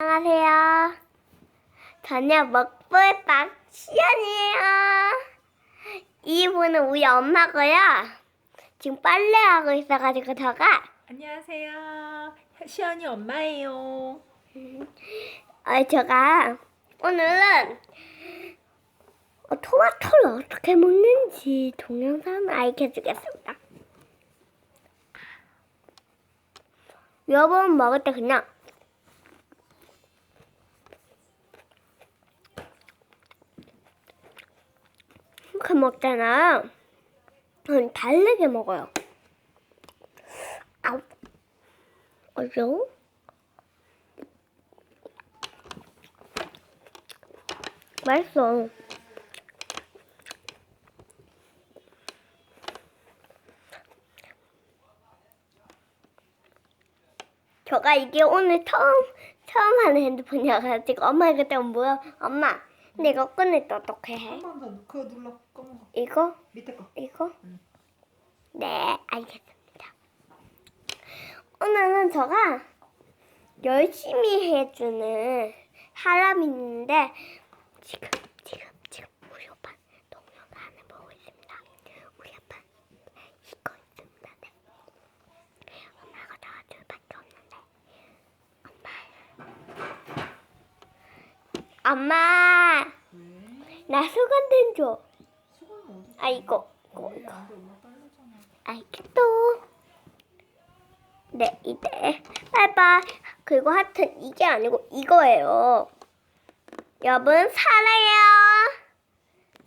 안녕하세요. 저는 먹불빵 시연이에요. 이분은 우리 엄마고요. 지금 빨래하고 있어가지고 저가 안녕하세요. 시연이 엄마예요. 어, 제가 오늘은 어, 토마토를 어떻게 먹는지 동영상을 알려주겠습니다. 여러분 먹을 때 그냥 이렇게 먹잖아요. 저는 다르게 먹어요. 아우. 어려워? 맛있어. 저가 이게 오늘 처음 처음 하는 핸드폰이어가지고 엄마 이거 때문에 뭐야? 엄마, 근데 이거 끊을 때 어떻게 해? 한번더 그거 눌러 검은 거 이거? 밑에 거. 이거? 응. 네, 알겠습니다. 오늘은 제가 열심히 해주는 사람이 있는데 지금 우리 오빠 동영상을 보고 있습니다. 우리 아빠 이거 있습니다. 네. 엄마가 저 둘밖에 없는데 엄마? 나 수건된 줘. 수건 어디? 아 이거 이거 왜 이거. 알겠어. 네, 이제 바이바이. 그리고 하여튼 이게 아니고 이거예요. 여러분 사랑해요.